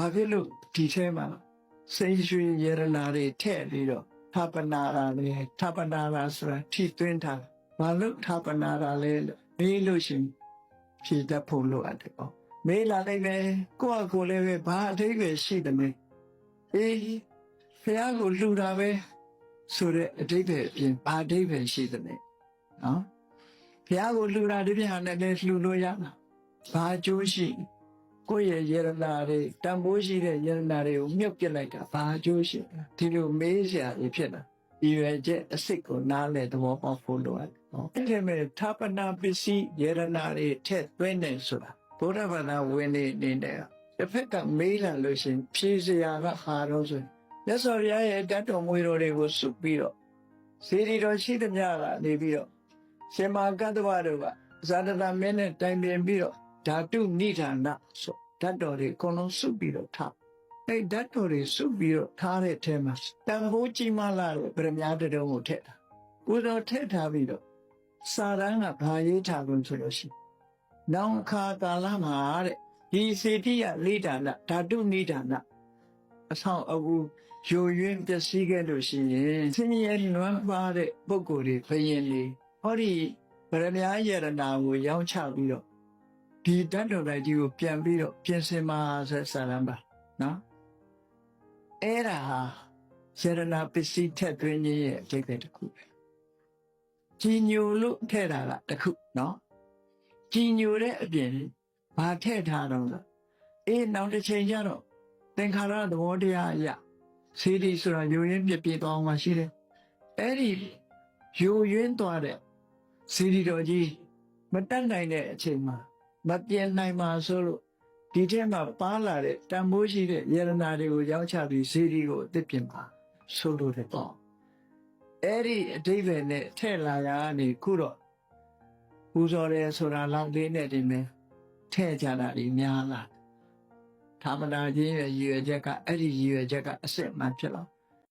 ဘာဖြစ်လို့ဒီထဲမှာစိတ်ရွှေရတနာတွေထည့်ပြီးတော့ထပနာရာလေထပနာရာဆိုတာထိသွင်းထားဘာလို့ထပနာရာလဲလို့မေးလို့ရှရင်ဖြေတတ်ဖို့လိုအပ်တယ်ပေါ့မေးလာလိုက်မယ်ကိုယ့်အကိုလည်းပဲဘာအထိပ္ပယ်ရှိတယ်လဲအေးဖះကိုလှူတာပဲဆိုတဲ့အထိပ္ပယ်အပြင်ဘာအထိပ္ပယ်ရှိတယ်လဲနော်ဖះကိုလှူတာဒီပြဟာနဲ့လည်းလှူလို့ရမှာဘာအကျိုးရှိလဲ ကိုယ့်ရဲ့ယရနာတွေတန်ဖိုးရှိတဲ့ယရနာတွေကိုမြုပ်ပစ်လိုက်တာဘာအကျိုးရှိလဲဒီလိုမေးစရာကြီးဖြစ်တာဒီရွယ်ချက်အစ်စ်ကိုနားလဲသဘောပေါက်ဖို့လိုအပ်တယ်။အဲ့ဒီမဲ့ထာပနာပစ္စည်းယရနာတွေထက်သွင်းနေဆိုတာဘုရားဘာသာဝင်နေနေတဲ့တစ်ဖက်ကမေးလာလို့ရှရင်ဖြေစရာကဟာတော့ဆိုရင်မြတ်စွာဘုရားရဲ့တတ်တော်မွေတော်တွေကိုစုပြီးတော့စေတီတော်ရှိသမျှကနေပြီးတော့ရှင်မာကတ္တဝတို့ကဇာတနာမင်းနဲ့တိုင်ပင်ပြီးတော့ ဓာတုနိဒာနဆိုဓာတ်တော်တွေအကုန်လုံးစုပြီးတော့ထားအဲ့ဓာတ်တော်တွေစုပြီးတော့ထားတဲ့အထဲမှာတန်ဖိုးကြီးမားလာတဲ့ဗရမ ्या တတုံးကိုထည့်တာကိုယ်တော်ထည့်ထားပြီးတော့စာရန်ကဘာရေးထားလို့ဆိုလို့ရှိရင်နောင်ခါကာလမှာတဲ့ဒီစေတိယလိဒါနဓာတုနိဒာနအဆောင်အကူယိုယွင်းပျက်စီးခဲ့လို့ရှိရင်ဆင်းရဲလွမ်းပါတဲ့ပုံကိုယ်တွေဘယင်လေဟောဒီဗရမ ्या ယရနာကိုရောင်းချပြီးတော့ ဒီတတ်တော်တိုင်းကြီးကိုပြန်ပြီးတော့ပြင်ဆင်ပါဆက်ဆရန်ပါနော်အဲ့ဒါဟာယရနာပစ္စည်းထက်သွင်းခြင်းရဲ့အကျိတ်တဲ့တစ်ခုပဲကြီးညိုလို့ထည့်တာကတစ်ခုနော်ကြီးညိုတဲ့အပြင်ဘာထည့်ထားတော့လဲအေးနောက်တစ်ချိန်ကျတော့သင်္ခါရသဘောတရားအရာစေတီဆိုတာယိုရင်းပြပြသွားအောင်မှရှိတယ်အဲ့ဒီယိုရင်းသွားတဲ့စေတီတော်ကြီးမတက်နိုင်တဲ့အချိန်မှာ မပြင်းနိုင်မှာဆိုလို့ဒီထဲမှာပါလာတဲ့တန်ဖိုးရှိတဲ့ယရနာတွေကိုရောင်းချပြီးစေတီကိုအသစ်ပြင်ပါဆိုလို့တဲ့ပေါ့အဲ့ဒီအတိတ်ပဲနဲ့ထဲ့လာရကနေခုတော့ပူဇော်တယ်ဆိုတာလောက်လေးနဲ့ဒီမဲ့ထဲ့ကြတာဒီများလာသာမဏေကြီးရဲ့ရည်ရွယ်ချက်ကအဲ့ဒီရည်ရွယ်ချက်ကအစစ်အမှန်ဖြစ်လာ